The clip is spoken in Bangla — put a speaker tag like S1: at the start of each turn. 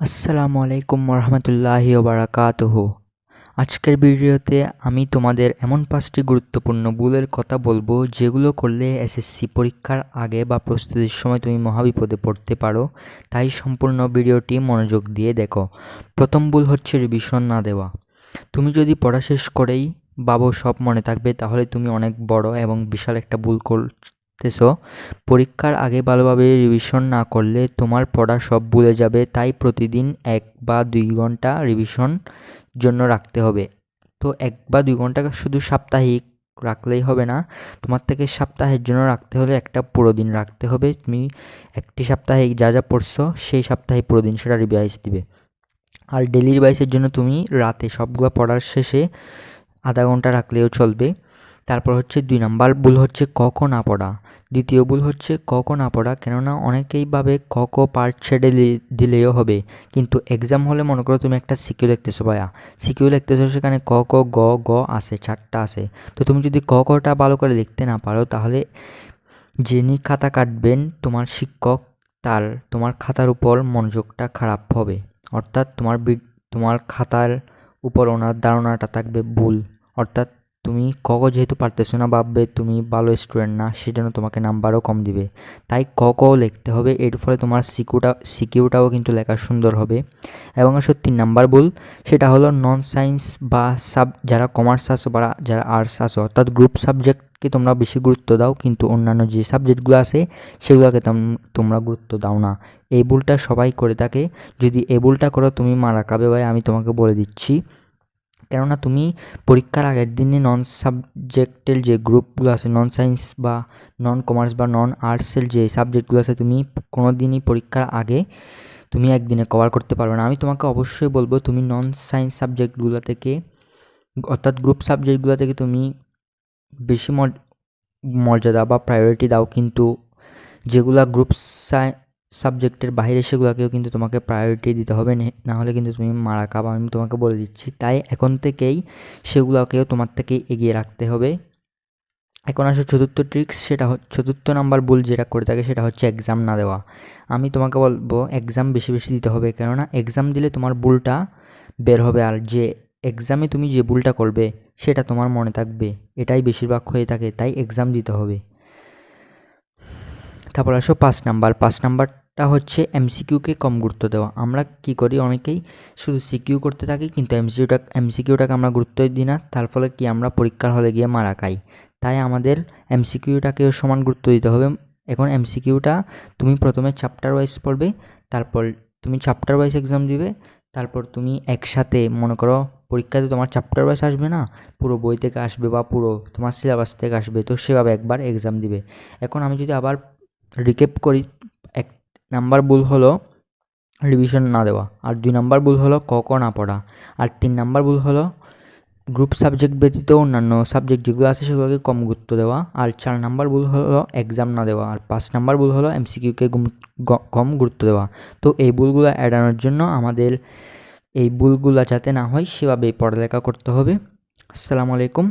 S1: আসসালামু আলাইকুম রহমতুল্লাহি ওবারাকাতুহু। আজকের ভিডিওতে আমি তোমাদের এমন পাঁচটি গুরুত্বপূর্ণ ভুলের কথা বলব যেগুলো করলে এসএসসি পরীক্ষার আগে বা প্রস্তুতির সময় তুমি মহাবিপদে পড়তে পারো, তাই সম্পূর্ণ ভিডিওটি মনোযোগ দিয়ে দেখো। প্রথম ভুল হচ্ছে রিভিশন না দেওয়া। তুমি যদি পড়া শেষ করেই বাবু সব মনে থাকবে, তাহলে তুমি অনেক বড় এবং বিশাল একটা ভুল করতেছ পরীক্ষার আগে ভালোভাবে রিভিশন না করলে তোমার পড়া সব ভুলে যাবে, তাই প্রতিদিন এক বা দুই ঘণ্টা রিভিশন জন্য রাখতে হবে। তো এক বা দুই ঘণ্টা শুধু সাপ্তাহিক রাখলেই হবে না, তোমার থেকে সপ্তাহের জন্য রাখতে হলে একটা পুরো দিন রাখতে হবে। তুমি একটি সাপ্তাহিক যা যা পড়ছো, সেই সপ্তাহে পুরো দিন সেটা রিভাইজ দিবে। আর ডেলি রিভাইসের জন্য তুমি রাতে সবগুলো পড়ার শেষে আধা ঘণ্টা রাখলেও চলবে। তারপর হচ্ছে দুই নাম্বার ভুল হচ্ছে ক না পড়া। দ্বিতীয় ভুল হচ্ছে ক না পড়া, কেননা অনেকেই ভাবে ক ক পার্ট ছেড়ে দিলেও হবে, কিন্তু এক্সাম হলে মনে করো তুমি একটা সিকিউ লিখতেছো ভাইয়া। সিকিউ লিখতেছো সেখানে ক ক, গ গ আছে, চারটা আছে। তো তুমি যদি ক কটা ভালো করে লিখতে না পারো, তাহলে যিনি খাতা কাটবেন, তোমার শিক্ষক তার, তোমার খাতার উপর মনোযোগটা খারাপ হবে। অর্থাৎ তোমার তোমার খাতার উপর ওনার ধারণাটা থাকবে ভুল। অর্থাৎ তুমি ক ক যেহেতু পারতেছো না, ভাববে তুমি ভালো স্টুডেন্ট না, সেজন্য তোমাকে নাম্বারও কম দিবে। তাই ক ক লিখতে হবে, এর ফলে তোমার সিকিউটা সিকিউটাও কিন্তু লেখা সুন্দর হবে। এবং আসলে তিন নাম্বার ভুল সেটা হলো নন সায়েন্স বা সাব যারা কমার্স আসো বা যারা আর্টস আসো অর্থাৎ গ্রুপ সাবজেক্টকে তোমরা বেশি গুরুত্ব দাও, কিন্তু অন্যান্য যে সাবজেক্টগুলো আছে, সেগুলোকে তোমরা গুরুত্ব দাও না। এই ভুলটা সবাই করে থাকে। যদি এই ভুলটা করো, তুমি মারা খাবে ভাই, আমি তোমাকে বলে দিচ্ছি। কেননা তুমি পরীক্ষার আগের দিনে নন সাবজেক্টের যে গ্রুপগুলো আছে নন সায়েন্স বা নন কমার্স বা নন আর্টসের যে সাবজেক্টগুলো আছে, তুমি কোনো দিনই পরীক্ষার আগে তুমি একদিনে কভার করতে পারবে না। আমি তোমাকে অবশ্যই বলব, তুমি নন সায়েন্স সাবজেক্টগুলো থেকে, অর্থাৎ গ্রুপ সাবজেক্টগুলো থেকে তুমি বেশি মর্যাদা বা প্রায়োরিটি দাও। কিন্তু যেগুলা গ্রুপ সাই সাবজেক্টের বাইরে সেগুলোকেও কিন্তু তোমাকে প্রায়োরিটি দিতে হবে, না হলে কিন্তু তুমি মারা খাবা, আমি তোমাকে বলে দিচ্ছি। তাই এখন থেকেই সেগুলোকেও তোমার থেকে এগিয়ে রাখতে হবে। এখন আসো চতুর্থ ট্রিক্স সেটা চতুর্থ নাম্বার ভুল যেটা করে থাকে সেটা হচ্ছে এক্সাম না দেওয়া। আমি তোমাকে বলব এক্সাম বেশি বেশি দিতে হবে, কেননা এক্সাম দিলে তোমার ভুলটা বের হবে, আর যে এক্সামে তুমি যে ভুলটা করবে, সেটা তোমার মনে থাকবে। এটাই বেশিরভাগ হয়ে থাকে, তাই এক্সাম দিতে হবে। তারপর আসো পাঁচ নাম্বার পাঁচ নাম্বারটা হচ্ছে এমসিকিউকে কম গুরুত্ব দেওয়া। আমরা কি করি অনেকেই? শুধু সিকিউ করতে থাকি, কিন্তু এমসিকিউটা এমসিকিউটাকে আমরা গুরুত্ব দিই না, তার ফলে কি আমরা পরীক্ষার হলে গিয়ে মারা খাই। তাই আমাদের এমসিকিউটাকেও সমান গুরুত্ব দিতে হবে। এখন এমসিকিউটা তুমি প্রথমে চ্যাপ্টার ওয়াইজ পড়বে, তারপর তুমি চ্যাপ্টার ওয়াইজ এক্সাম দিবে, তারপর তুমি একসাথে মনে করো পরীক্ষাতে তোমার চ্যাপ্টার ওয়াইজ আসবে না, পুরো বই থেকে আসবে বা পুরো তোমার সিলেবাস থেকে আসবে, তো সেভাবে একবার এক্সাম দিবে। এখন আমি যদি আবার রিকেপ করি নাম্বার ভুল হলো রিভিশন না দেওয়া। আর দুই নাম্বার ভুল হলো ক ক না পড়া। আর তিন নাম্বার ভুল হলো গ্রুপ সাবজেক্ট ব্যতীত অন্যান্য সাবজেক্ট যেগুলো আছে সেগুলোকে কম গুরুত্ব দেওয়া। আর চার নাম্বার ভুল হলো এক্সাম না দেওয়া। আর পাঁচ নাম্বার ভুল হলো এমসিকিউকে কম গুরুত্ব দেওয়া। তো এই ভুলগুলো এড়ানোর জন্য আমাদের এই ভুলগুলো যাতে না হয়, সেভাবেই পড়ালেখা করতে হবে। আসসালামু আলাইকুম।